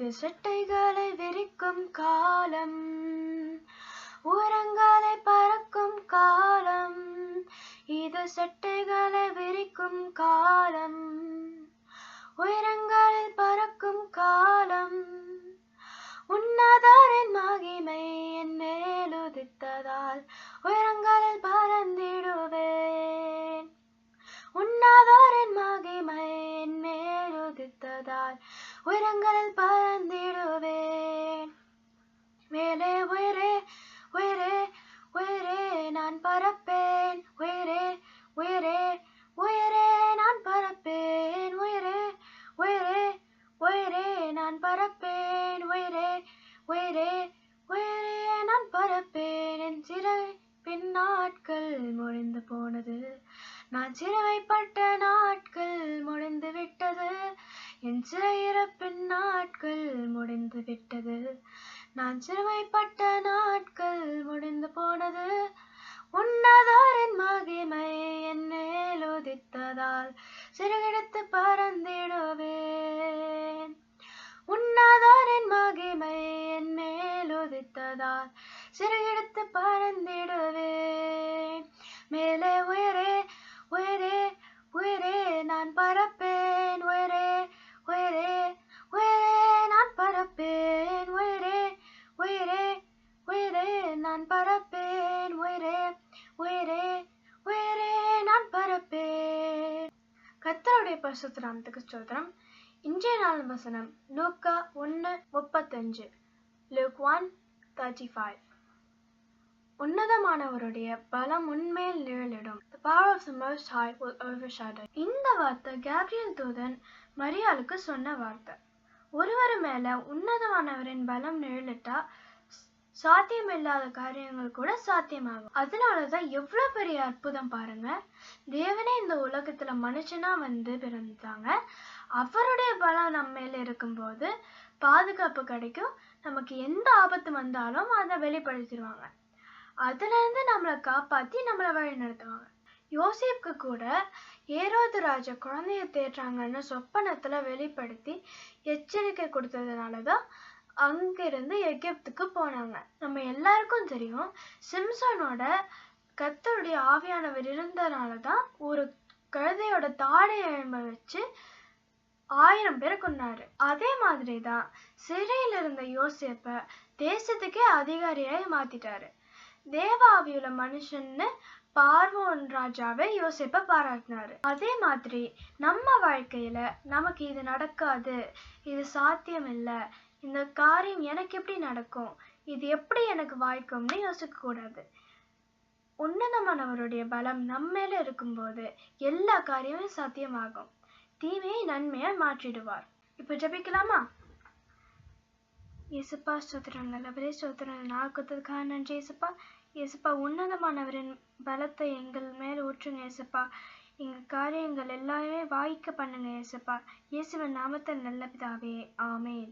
இது சட்டைகளை விரிக்கும் காலம். உரங்களை பறக்கும் காலம். இது சட்டைகளை விரிக்கும் காலம். உயரங்களில் பறக்கும் காலம். உன்னதாரின் மகிமை என் மேலுதித்ததால் உயரங்களில் பறந்திடுவேன். உன்னதாரின் மகிமை என் மேலுதித்ததால் உயரங்களில் பறந்திடுவேன் மேலே உயரே உயரே உயரே நான் பறப்பேன். உயரே உயரே உயரே நான் பறப்பேன். உயரே உயரே உயரே நான் பறப்பேன். உயரே உயரே உயரே நான் பறப்பேன். என் சிறை பின் நாட்கள் முடிந்து போனது. நான் சிறுவைப்பட்ட நாட்கள் முடிந்து விட்டது. என் சிறையிறப்பின் நாட்கள் முடிந்து விட்டது. நான் சிறுமைப்பட்ட நாட்கள் முடிந்து போனது. உன்னதாரின் மகிமை என் உதித்ததால் சிறகெடுத்து பறந்திடுவேன். உன்னதாரின் மகிமை என் மேல் உதித்ததால் சிறுகிடத்து பறந்திடுவேன். மேலே உயரே உயரே உயரே நான் பறப்பேன். உயரே உயரே உயரே நான் பறப்பேன். கத்தருடைய பரிசுத்தராமத்துக்கு ஸ்தோத்திரம். இன்றைய நாள் வசனம் லூக்கா ஒன்று முப்பத்தஞ்சு லூக் ஒன் தேர்ட்டி ஃபைவ். உன்னதமானவருடைய பலம் உண்மையில் நிழலிடும். The power of the Most High will overshadow. இந்த வார்த்தை கேப்ரியல் தூதன் மரியாளுக்கு சொன்ன வார்த்தை. ஒருவர் மேல உன்னதமானவரின் பலம் நிழலிட்டா சாத்தியமில்லாத காரியங்கள் கூட சாத்தியமாகும். அதனாலதான் எவ்வளவு பெரிய அற்புதம் பாருங்க. தேவனே இந்த உலகத்துல மனுஷனா வந்து பிறந்தாங்க அவருடைய பலம் நம்ம மேல இருக்கும்போது பாதுகாப்பு கிடைக்கும். நமக்கு எந்த ஆபத்து வந்தாலும் அதை வெளிப்படுத்திடுவாங்க. அதுல இருந்து நம்மளை காப்பாத்தி நம்மளை வழி நடத்துவாங்க. யோசிப்புக்கு கூட ஏரோது ராஜா குழந்தைய தேடுறாங்கன்னு சொப்பனத்துல வெளிப்படுத்தி எச்சரிக்கை கொடுத்ததுனாலதான் அங்கிருந்து எகிப்துக்கு போனாங்க. நம்ம எல்லாருக்கும் தெரியும் சிம்சனோட கத்தருடைய ஆவியானவர் இருந்தனாலதான் ஒரு கழுதையோட தாடை எலும்ப வச்சு ஆயிரம் பேரை கொண்டாரு அதே மாதிரிதான் சிறையில் இருந்த யோசேப்ப தேசத்துக்கே அதிகாரியாய் மாத்திட்டாரு. தேவாவியுள்ள மனுஷன்னு பார்வோன் ராஜாவை யோசிப்ப பாராட்டினாரு. அதே மாதிரி நம்ம வாழ்க்கையில நமக்கு இது நடக்காது இது சாத்தியம் இல்லை இந்த காரியம் எனக்கு எப்படி நடக்கும்? இது எப்படி எனக்கு வாய்க்கும்னு யோசிக்க கூடாது உன்னதமானவருடைய பலம் நம்ம மேல இருக்கும்போது எல்லா காரியமும் சாத்தியமாகும். தீமையை நன்மையை மாற்றிடுவார். இப்ப ஜெபிக்கலாமா? இயேசுப்பா ஸ்தோத்திரம். நல்லவரே ஸ்தோத்திரம். நான் கொடுத்ததுக்காக நன்றி இயேசுப்பா. இயேசுப்பா உன்னதமானவரின் பலத்தை எங்கள் மேல் ஊற்றுங்க இயேசுப்பா. எங்கள் காரியங்கள் எல்லாமே வாய்க்க பண்ணுங்க இயேசுப்பா. இயேசுவன் நாமத்தை நல்ல பிதாவே ஆமேன்.